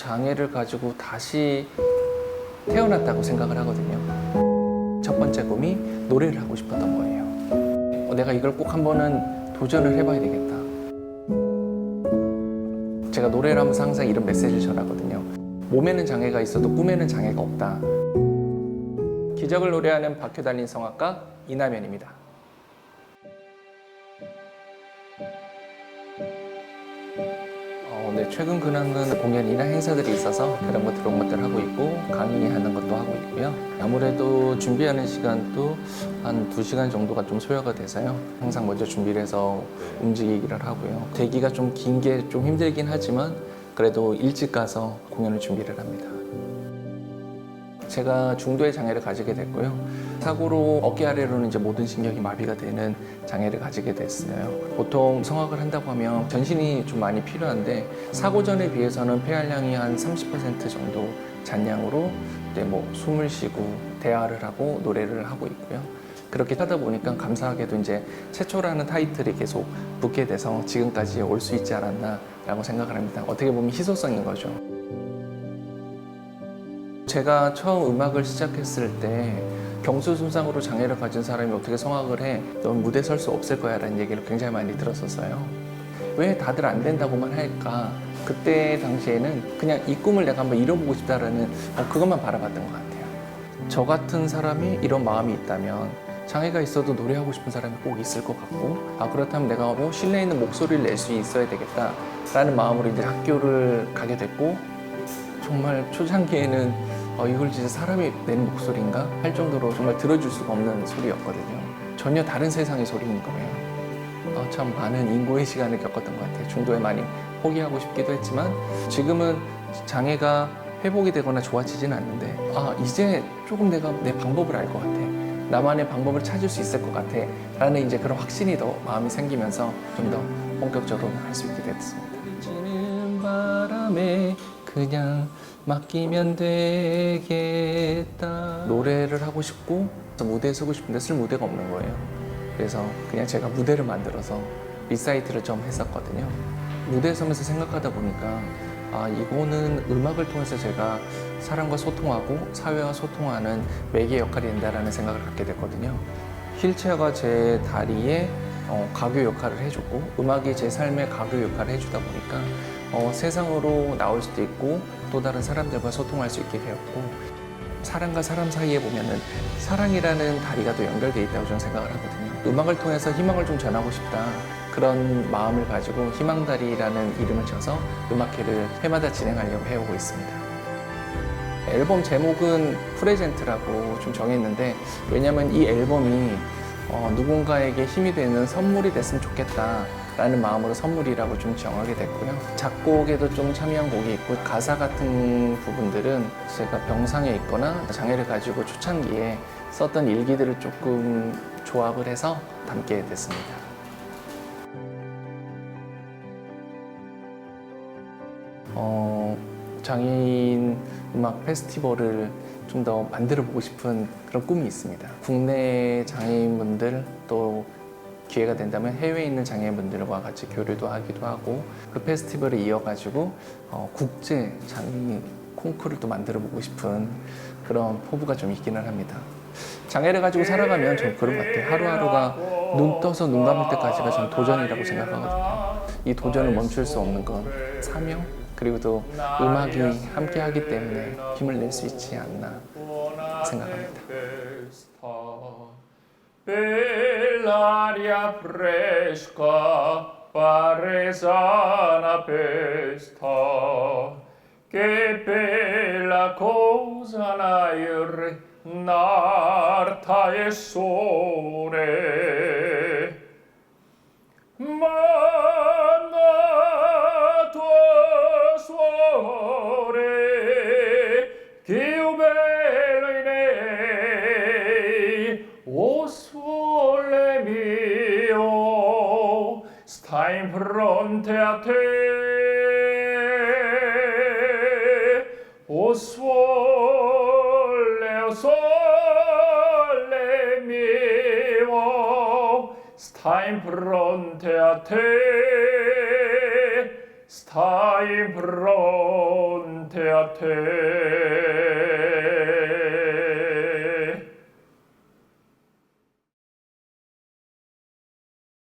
장애를 가지고 다시 태어났다고 생각을 하거든요. 첫 번째 꿈이 노래를 하고 싶었던 거예요. 어, 내가 이걸 꼭 한번은 도전을 해봐야 되겠다. 제가 노래를 하면서 항상 이런 메시지를 전하거든요. 몸에는 장애가 있어도 꿈에는 장애가 없다. 기적을 노래하는 박효 달린 성악가 이남현입니다. 어, 네, 최근 근황은 공연이나 행사들이 있어서 그런 것 그런 것들 하고 있고 강의하는 것도 하고 있고요. 아무래도 준비하는 시간도 한 두 시간 정도가 좀 소요가 돼서요. 항상 먼저 준비를 해서 움직이기를 하고요. 대기가 좀 긴 게 좀 힘들긴 하지만 그래도 일찍 가서 공연을 준비를 합니다. 제가 중도의 장애를 가지게 됐고요. 사고로 어깨 아래로는 이제 모든 신경이 마비가 되는 장애를 가지게 됐어요. 보통 성악을 한다고 하면 전신이 좀 많이 필요한데 사고 전에 비해서는 폐활량이 한 30% 정도 잔량으로 이제 뭐 숨을 쉬고 대화를 하고 노래를 하고 있고요. 그렇게 하다 보니까 감사하게도 이제 최초라는 타이틀이 계속 붙게 돼서 지금까지 올 수 있지 않았나라고 생각을 합니다. 어떻게 보면 희소성인 거죠. 제가 처음 음악을 시작했을 때 경수 손상으로 장애를 가진 사람이 어떻게 성악을 해? 넌 무대 설 수 없을 거야 라는 얘기를 굉장히 많이 들었었어요. 왜 다들 안 된다고만 할까? 그때 당시에는 그냥 이 꿈을 내가 한번 이뤄보고 싶다라는 어, 그것만 바라봤던 것 같아요. 저 같은 사람이 이런 마음이 있다면 장애가 있어도 노래하고 싶은 사람이 꼭 있을 것 같고 아 그렇다면 내가 뭐 실내 있는 목소리를 낼 수 있어야 되겠다라는 마음으로 이제 학교를 가게 됐고 정말 초창기에는 어, 이걸 진짜 사람이 내는 목소리인가 할 정도로 정말 들어줄 수가 없는 소리였거든요. 전혀 다른 세상의 소리인 거예요. 어, 참 많은 인고의 시간을 겪었던 것 같아요. 중도에 많이 포기하고 싶기도 했지만 지금은 장애가 회복이 되거나 좋아지진 않는데 아 이제 조금 내가 내 방법을 알 것 같아. 나만의 방법을 찾을 수 있을 것 같아. 라는 이제 그런 확신이 더 마음이 생기면서 좀 더 본격적으로 할 수 있게 됐습니다. 바람에 그냥 맡기면 되겠다. 노래를 하고 싶고 무대에 서고 싶은데 쓸 무대가 없는 거예요. 그래서 그냥 제가 무대를 만들어서 리사이트를 좀 했었거든요. 무대에 서면서 생각하다 보니까 아 이거는 음악을 통해서 제가 사람과 소통하고 사회와 소통하는 매개 역할이 된다라는 생각을 갖게 됐거든요. 휠체어가 제 다리에 어, 가교 역할을 해줬고 음악이 제 삶의 가교 역할을 해주다 보니까 어, 세상으로 나올 수도 있고 또 다른 사람들과 소통할 수 있게 되었고 사람과 사람 사이에 보면은 사랑이라는 다리가 또 연결돼 있다고 저는 생각을 하거든요. 음악을 통해서 희망을 좀 전하고 싶다. 그런 마음을 가지고 희망다리라는 이름을 쳐서 음악회를 해마다 진행하려고 해오고 있습니다. 앨범 제목은 프레젠트라고 좀 정했는데 왜냐면 이 앨범이 어, 누군가에게 힘이 되는 선물이 됐으면 좋겠다 라는 마음으로 선물이라고 좀 정하게 됐고요. 작곡에도 좀 참여한 곡이 있고 가사 같은 부분들은 제가 병상에 있거나 장애를 가지고 초창기에 썼던 일기들을 조금 조합을 해서 담게 됐습니다. 어, 장애인 음악 페스티벌을 좀 더 만들어 보고 싶은 그런 꿈이 있습니다. 국내 장애인분들 또 기회가 된다면 해외에 있는 장애인분들과 같이 교류도 하기도 하고 그 페스티벌을 이어가지고 어, 국제 장애인 콩쿠르를 또 만들어 보고 싶은 그런 포부가 좀 있기는 합니다. 장애를 가지고 살아가면 전 그런 것 같아요. 하루하루가 눈 떠서 눈 감을 때까지가 전 도전이라고 생각하거든요. 이 도전을 멈출 수 없는 건 사명 그리고 또 음악이 함께 하기 때문에 힘을 낼 수 있지 않나 생각합니다. Che bella cosa l'aere narta e sole Stai in fronte a te, o sole, o sole mio, stai in fronte a te, stai in fronte a te.